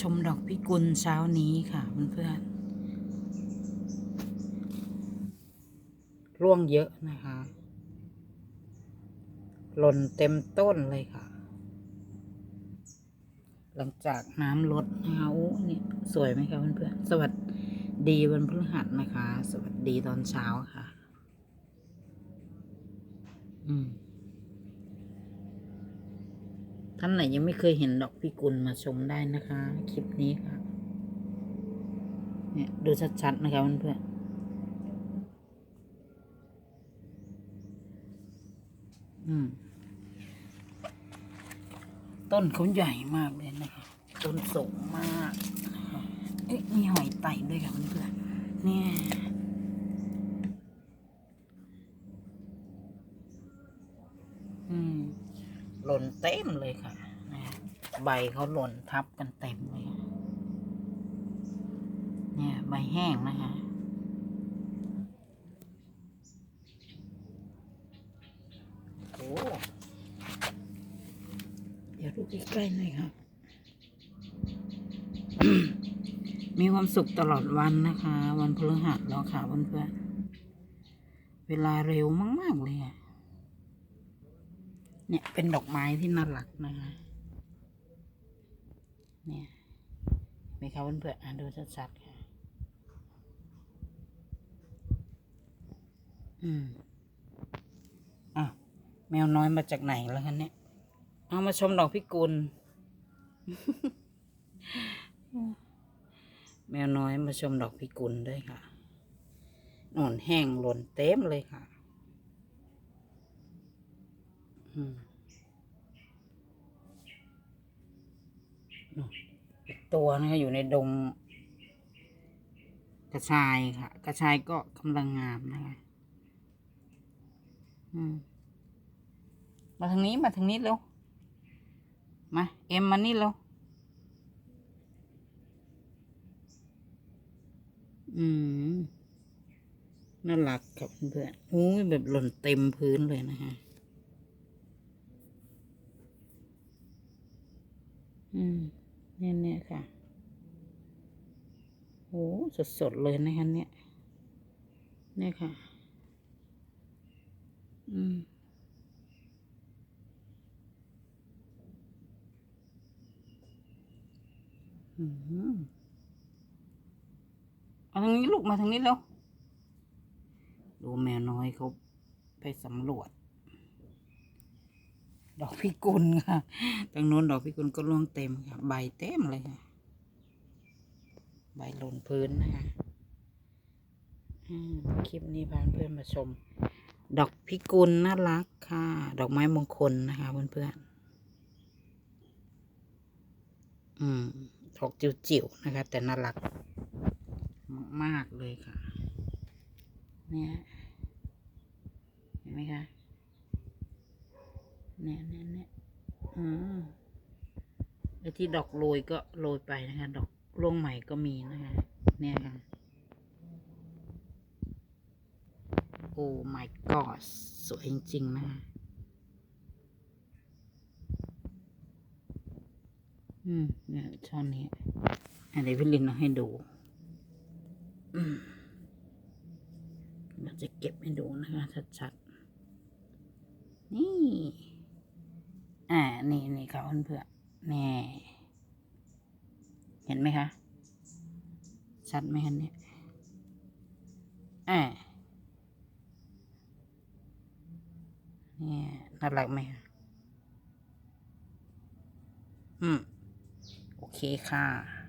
ชมดอกพิกุลเช้านี้ค่ะเพื่อนๆร่วงเยอะนะคะ หล่นเต็มต้นเลยค่ะ หลังจากน้ำลดนะคะโอ้นี่สวยไหมคะเพื่อนๆ สวัสดีวันพฤหัสนะคะ สวัสดีตอนเช้าค่ะ อืม ท่านไหนยังไม่เคยเห็นดอกพิกุลมาชมได้นะคะ คลิปนี้ค่ะ เนี่ยดูชัดๆนะคะเพื่อนๆอืมต้นเขาใหญ่มากเลยนะคะต้นสูงมากเอ๊ะมีหอยไต่ด้วยค่ะเพื่อนๆเนี่ย อืม หล่นเต็มเลยค่ะ ใบเขาหล่นทับกันเต็มเลย เนี่ยใบแห้งนะคะโอ้เดี๋ยวดูใกล้ๆหน่อยค่ะ มีความสุขตลอดวันนะคะ วันพฤหัสแล้วค่ะเพื่อนๆเวลาเร็วมาก ๆ เลยอะ เนี่ยเป็นดอกไม้ที่น่ารักนะคะเนี่ยไหมคะเพื่อนๆอ่านดูชัดๆค่ะ อืมอะแมวน้อยมาจากไหนแล้วคะเนี่ย เอามาชมดอกพิกุล แมวน้อยมาชมดอกพิกุลด้วยค่ะหนอนแห้งหล่นเต็มเลยค่ะ ตัวนะคะอยู่ในดง กระชายค่ะ กระชายก็กำลังงามนะคะมาทางนี้มาทางนี้เร็ว มา เอ็มมานี่เร็ว อืมน่ารักครับเพื่อนอุ้ยแบบหล่นเต็มพื้นเลยนะคะ อืมเนี่ยเนี่ยค่ะโอ้สดสดเลยนะคะเนี่ย เนี่ยค่ะ อืมอืมมาทางนี้ลูกมาทางนี้เร็วดูแมวน้อยเขาไปสำรวจ ดอกพิกุลค่ะตรงโน้นดอกพิกุลก็ร่วงเต็มค่ะ ใบเต็มเลยค่ะ ใบหล่นพื้นนะคะอืมคลิปนี้พาเพื่อนมาชม ดอกพิกุลน่ารักค่ะ ดอกไม้มงคลนะคะเพื่อนๆอืมดอกจิ๋วๆนะคะ แต่น่ารัก มากๆเลยค่ะ เนี่ย เห็นไหมคะ เนี่ยเนี่ยเนี่ยอืมไอ้ที่ดอกโรยก็โรยไปนะคะ ดอกร่วงใหม่ก็มีนะคะ เนี่ยค่ะ โอ้ my god สวยจริงๆนะคะอืมเนี่ยช่อนนี้อันนี้พี่ลินเอาให้ดูเราจะเก็บให้ดูนะคะชัดๆ นี่ อ่า นี่นี่ค่ะเพื่อนๆนี่ เห็นไหมคะ ชัดไหมคะเนี่ยอ่าเนี่ยน่ารักไหมคะอืม โอเคค่ะ